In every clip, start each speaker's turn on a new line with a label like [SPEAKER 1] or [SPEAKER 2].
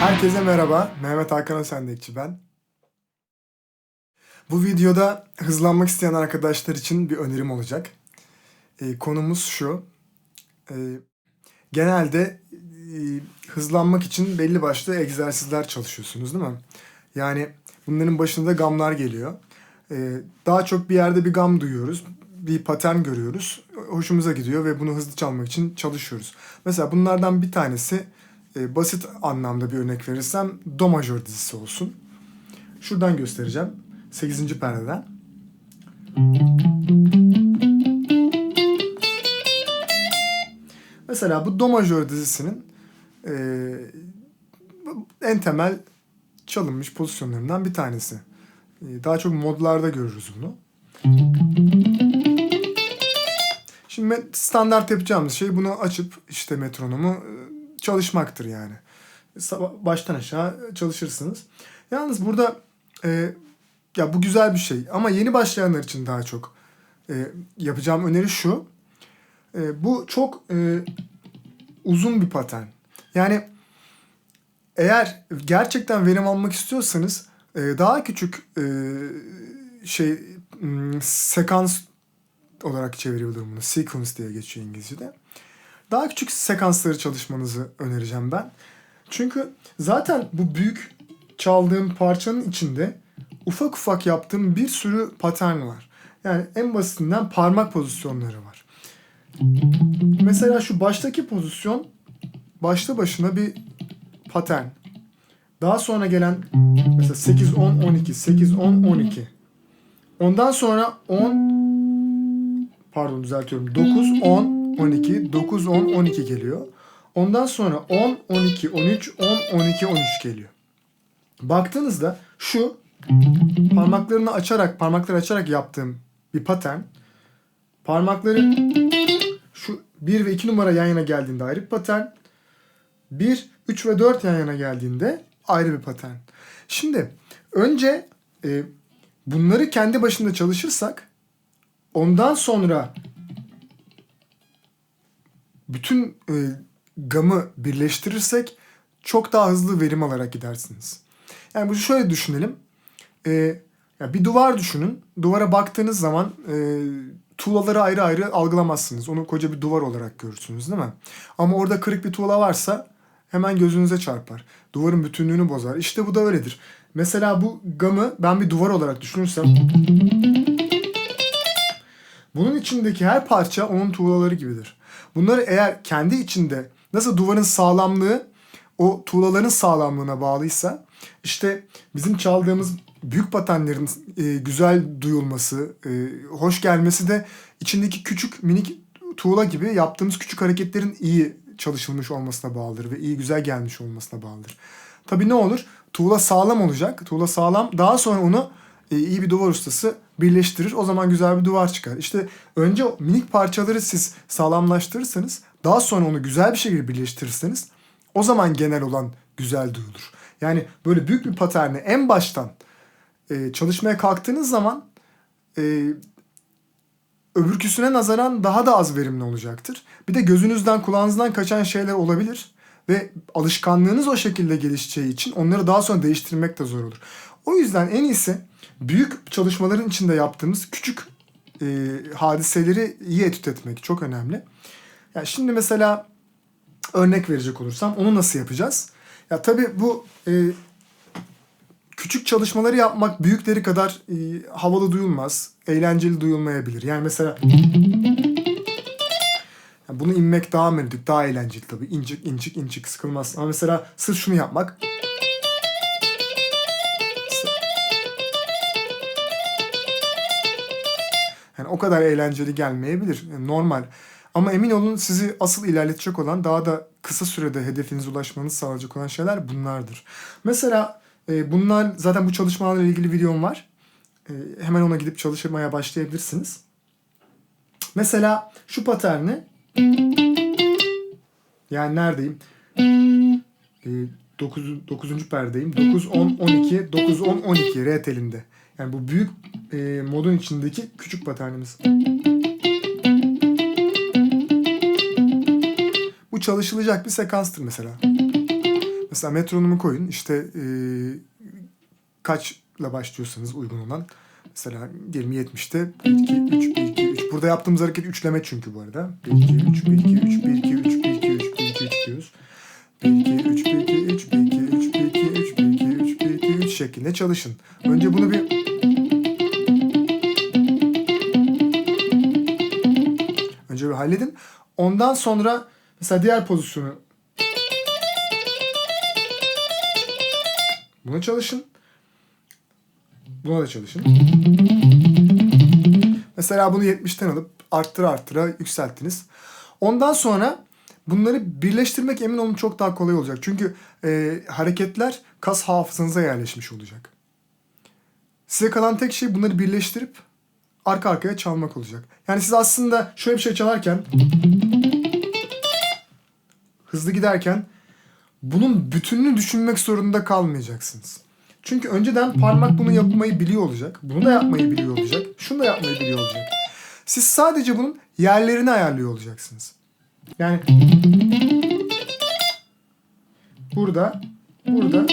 [SPEAKER 1] Herkese merhaba. Mehmet Hakan Özendekçi ben. Bu videoda hızlanmak isteyen arkadaşlar için bir önerim olacak. Ee, konumuz şu. Ee, genelde e, hızlanmak için belli başlı egzersizler çalışıyorsunuz değil mi? Yani bunların başında gamlar geliyor. Ee, daha çok bir yerde bir gam duyuyoruz. Bir patern görüyoruz. Hoşumuza gidiyor ve bunu hızlı çalmak için çalışıyoruz. Mesela bunlardan bir tanesi e, basit anlamda bir örnek verirsem Do majör dizisi olsun. Şuradan göstereceğim. 8. perdeden. Mesela bu Do majör dizisinin e, en temel çalınmış pozisyonlarından bir tanesi. E, daha çok modlarda görürüz bunu. Şimdi standart yapacağımız şey bunu açıp işte metronomu e, çalışmaktır yani. Baştan aşağı çalışırsınız. Yalnız burada e, ya bu güzel bir şey ama yeni başlayanlar için daha çok e, yapacağım öneri şu. E, bu çok e, uzun bir patern. Yani eğer gerçekten verim almak istiyorsanız e, daha küçük e, şey sekans olarak çeviriyorlar bunu. Sequence diye geçiyor İngilizce'de. Daha küçük sekansları çalışmanızı önereceğim ben. Çünkü zaten bu büyük çaldığım parçanın içinde ufak ufak yaptığım bir sürü patern var. Yani en basitinden parmak pozisyonları var. Mesela şu baştaki pozisyon başta başına bir patern. Daha sonra gelen mesela 8 10 12 8 10 12. Ondan sonra 10 pardon düzeltiyorum 9 10 12 9 10 12 geliyor. Ondan sonra 10 12 13 10 12 13 geliyor. Baktığınızda şu parmaklarını açarak parmakları açarak yaptığım bir patern. Parmakları şu 1 ve 2 numara yan yana geldiğinde ayrı bir patern. 1, 3 ve 4 yan yana geldiğinde ayrı bir patern. Şimdi önce e, bunları kendi başında çalışırsak ondan sonra bütün e, gamı birleştirirsek çok daha hızlı verim alarak gidersiniz. Yani bu şöyle düşünelim. E, ya bir duvar düşünün. Duvara baktığınız zaman e, tuğlaları ayrı ayrı algılamazsınız. Onu koca bir duvar olarak görürsünüz değil mi? Ama orada kırık bir tuğla varsa hemen gözünüze çarpar. Duvarın bütünlüğünü bozar. İşte bu da öyledir. Mesela bu gamı ben bir duvar olarak düşünürsem bunun içindeki her parça onun tuğlaları gibidir. Bunları eğer kendi içinde nasıl duvarın sağlamlığı o tuğlaların sağlamlığına bağlıysa işte bizim çaldığımız büyük patenlerin e, güzel duyulması, e, hoş gelmesi de içindeki küçük minik tuğla gibi yaptığımız küçük hareketlerin iyi çalışılmış olmasına bağlıdır ve iyi güzel gelmiş olmasına bağlıdır. Tabii ne olur? Tuğla sağlam olacak. Tuğla sağlam. Daha sonra onu iyi bir duvar ustası birleştirir. O zaman güzel bir duvar çıkar. İşte önce minik parçaları siz sağlamlaştırırsanız daha sonra onu güzel bir şekilde birleştirirseniz o zaman genel olan güzel duyulur. Yani böyle büyük bir paterni en baştan e, çalışmaya kalktığınız zaman e, öbürküsüne nazaran daha da az verimli olacaktır. Bir de gözünüzden kulağınızdan kaçan şeyler olabilir ve alışkanlığınız o şekilde gelişeceği için onları daha sonra değiştirmek de zor olur. O yüzden en iyisi büyük çalışmaların içinde yaptığımız küçük e, hadiseleri iyi etüt etmek çok önemli. Yani şimdi mesela örnek verecek olursam onu nasıl yapacağız? Ya tabii bu e, küçük çalışmaları yapmak büyükleri kadar e, havalı duyulmaz, eğlenceli duyulmayabilir. Yani mesela yani bunu inmek daha melodik, daha eğlenceli tabii. İncik incik incik sıkılmaz. Ama mesela sırf şunu yapmak o kadar eğlenceli gelmeyebilir. Normal. Ama emin olun sizi asıl ilerletecek olan daha da kısa sürede hedefinize ulaşmanızı sağlayacak olan şeyler bunlardır. Mesela e, bunlar zaten bu çalışmalarla ilgili videom var. E, hemen ona gidip çalışmaya başlayabilirsiniz. Mesela şu paterni yani neredeyim? E, 9. 9. perdeyim. 9 10 12 9 10 12 R telinde. Yani bu büyük e, modun içindeki küçük paternimiz. Bu çalışılacak bir sekanstır mesela. Mesela metronomu koyun. İşte e, kaçla başlıyorsanız uygun olan. Mesela diyelim 70'te 1, 2, 3, 1, 2, 3. Burada yaptığımız hareket üçleme çünkü bu arada. 1, 2, 3, 1, 2, 3, 1, 2, 3, 1, 2, 3, 1, 2, 3 diyoruz. 1, 2, 3, 1, 2, 3, 1, 2, 3, 1, 2, 3, 1, 2, 3, 1, 2, 3 şeklinde çalışın. Önce bunu bir halledin. Ondan sonra mesela diğer pozisyonu Buna çalışın. Buna da çalışın. Mesela bunu 70'ten alıp arttıra arttıra yükselttiniz. Ondan sonra bunları birleştirmek emin olun çok daha kolay olacak. Çünkü e, hareketler kas hafızanıza yerleşmiş olacak. Size kalan tek şey bunları birleştirip arka arkaya çalmak olacak. Yani siz aslında şöyle bir şey çalarken hızlı giderken bunun bütününü düşünmek zorunda kalmayacaksınız. Çünkü önceden parmak bunu yapmayı biliyor olacak. Bunu da yapmayı biliyor olacak. Şunu da yapmayı biliyor olacak. Siz sadece bunun yerlerini ayarlıyor olacaksınız. Yani burada, burada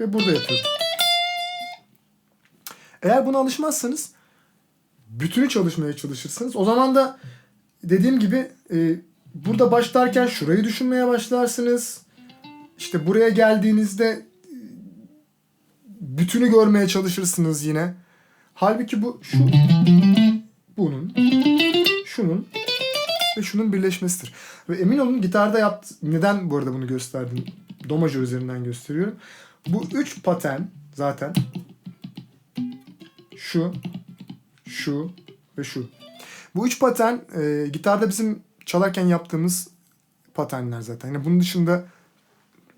[SPEAKER 1] ve burada yapıyorum. Eğer buna alışmazsanız bütünü çalışmaya çalışırsınız. O zaman da dediğim gibi e, burada başlarken şurayı düşünmeye başlarsınız. İşte buraya geldiğinizde e, bütünü görmeye çalışırsınız yine. Halbuki bu şu bunun şunun ve şunun birleşmesidir. Ve emin olun gitarda yaptı. Neden bu arada bunu gösterdim? Do majör üzerinden gösteriyorum. Bu üç paten zaten şu, şu ve şu. Bu üç paten e, gitarda bizim çalarken yaptığımız patenler zaten. Yani bunun dışında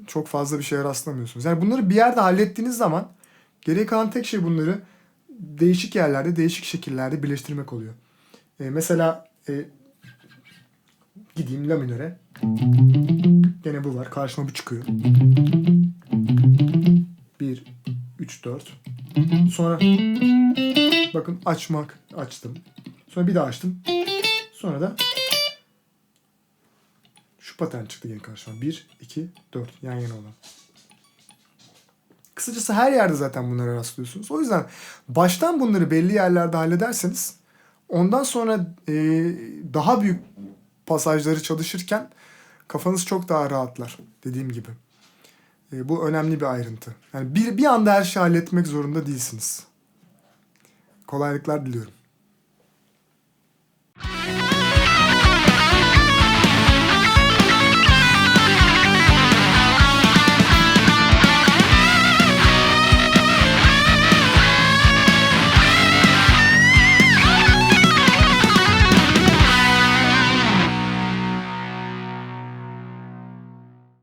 [SPEAKER 1] çok fazla bir şeye rastlamıyorsunuz. Yani bunları bir yerde hallettiğiniz zaman geriye kalan tek şey bunları değişik yerlerde, değişik şekillerde birleştirmek oluyor. E, mesela e, gideyim la minöre. Gene bu var. Karşıma bu çıkıyor. 1, 3, 4. Sonra bakın açmak açtım. Sonra bir daha açtım. Sonra da şu patern çıktı yine karşıma. 1, 2, 4 yan yana olan. Kısacası her yerde zaten bunlara rastlıyorsunuz. O yüzden baştan bunları belli yerlerde hallederseniz ondan sonra e, daha büyük pasajları çalışırken kafanız çok daha rahatlar. Dediğim gibi. E, bu önemli bir ayrıntı. Yani bir, bir anda her şeyi halletmek zorunda değilsiniz. Kolaylıklar diliyorum.